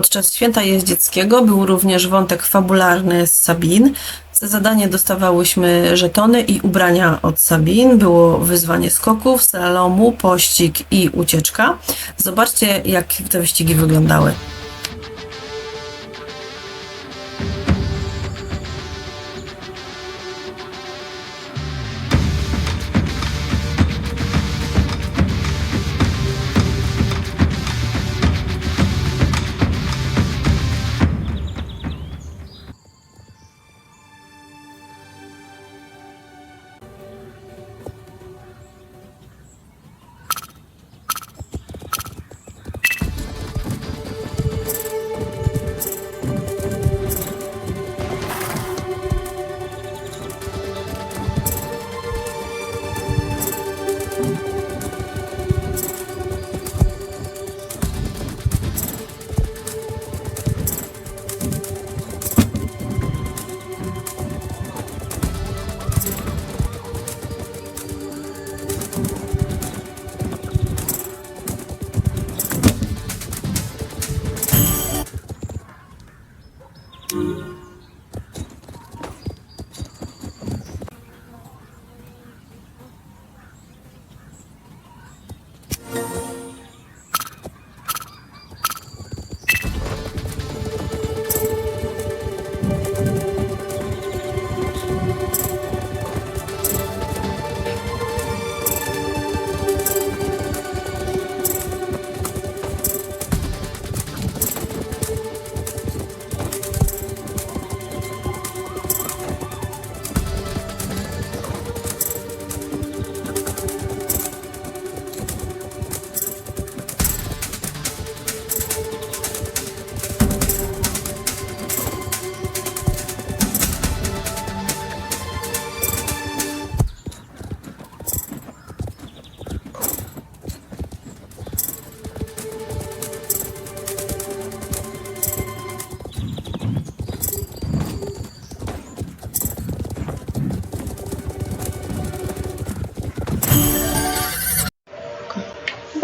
Podczas święta jeździeckiego był również wątek fabularny z Sabin. Za zadanie dostawałyśmy żetony i ubrania od Sabin. Było wyzwanie skoków, slalomu, pościg i ucieczka. Zobaczcie, jak te wyścigi wyglądały.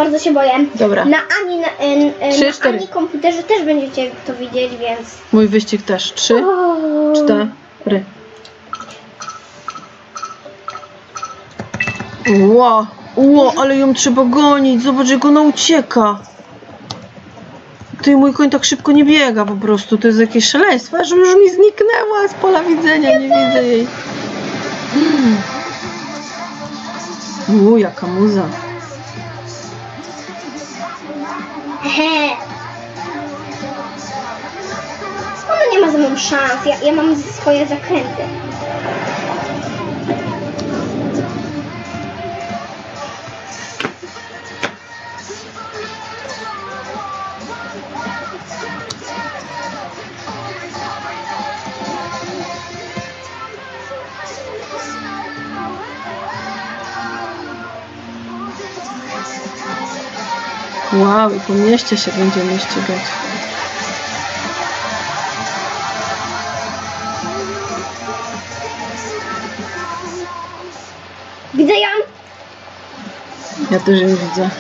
Bardzo się boję. Dobra. Na Ani, na, en- Trzy, na cztery. Ani komputerze też będziecie to widzieć, więc... Mój wyścig też. Trzy, O, cztery. Ło, ło, ale ją trzeba gonić. Zobacz, jak ona ucieka. Ty, mój koń tak szybko nie biega po prostu. To jest jakieś szaleństwo, że już mi zniknęła z pola widzenia. Nie widzę jej. Mm. U, jaka muza. Ona nie ma ze mną szans. Ja, ja mam swoje zakręty. Wow, i po mieście się będziemy ścigać. Widzę ją? Ja też ją widzę.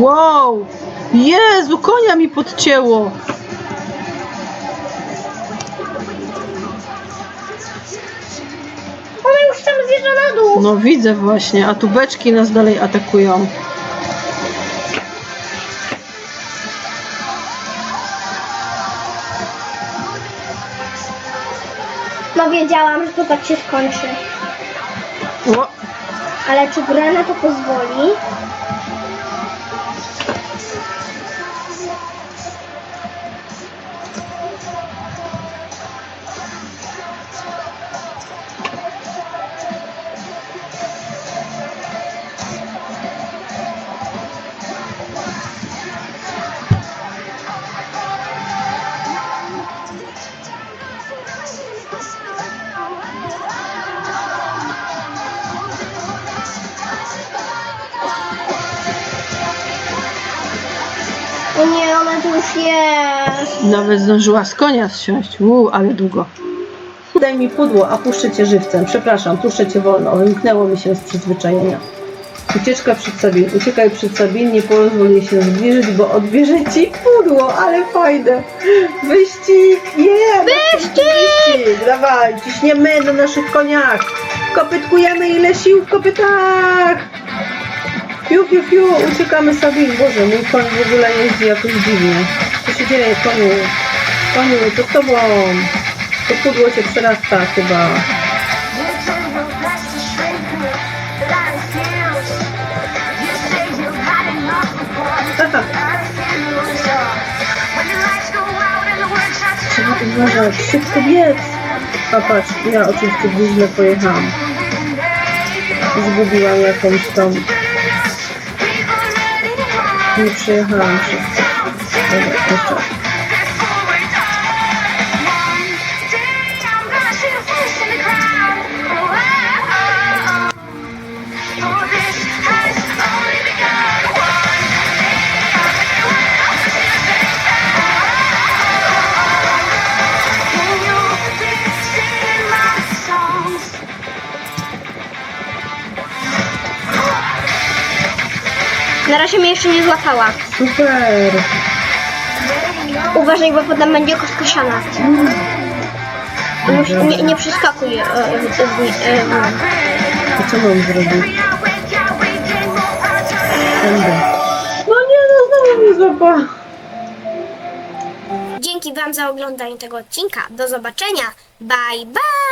Wow! Jezu, konia mi podcięło! Ona już tam zjeżdża na dół. No widzę właśnie, a tu beczki nas dalej atakują. No wiedziałam, że to tak się skończy. O, Ale czy gra na to pozwoli? Nie, ona tu już jest. nawet zdążyła z konia zsiąść. Uuu, ale długo. Daj mi pudło, a puszczę cię żywcem. Przepraszam, puszczę cię wolno. Wymknęło mi się z przyzwyczajenia. Ucieczka przed Sabin. Uciekaj przed Sabin, nie pozwól jej się zbliżyć, bo odbierze ci pudło, ale fajne. Wyścig! Yeah! Wyścig! Wyścig! Dawaj, ciśniemy na naszych koniach. Kopytkujemy ile sił w kopytach. Fiu, fiu, fiu, uciekamy Sabin. Boże, mój koń w ogóle jeździ jakoś dziwnie. Co się dzieje, koniu? Koniu, to z tobą. To pudło się przerasta chyba. Haha, trzeba uważać, szybko biec. A patrz, ja oczywiście źle pojechałam. Zgubiłam jakąś tą... Nie przyjechałam szybko. Dobra, Na razie mnie jeszcze nie złapała. Super! Uważaj, bo potem będzie kostkosiana. Nie, nie, nie przeskakuj. e, w- e, To co mam zrobić? Tędy. No nie, no znowu mnie złapała. Dzięki Wam za oglądanie tego odcinka. Do zobaczenia. Bye bye!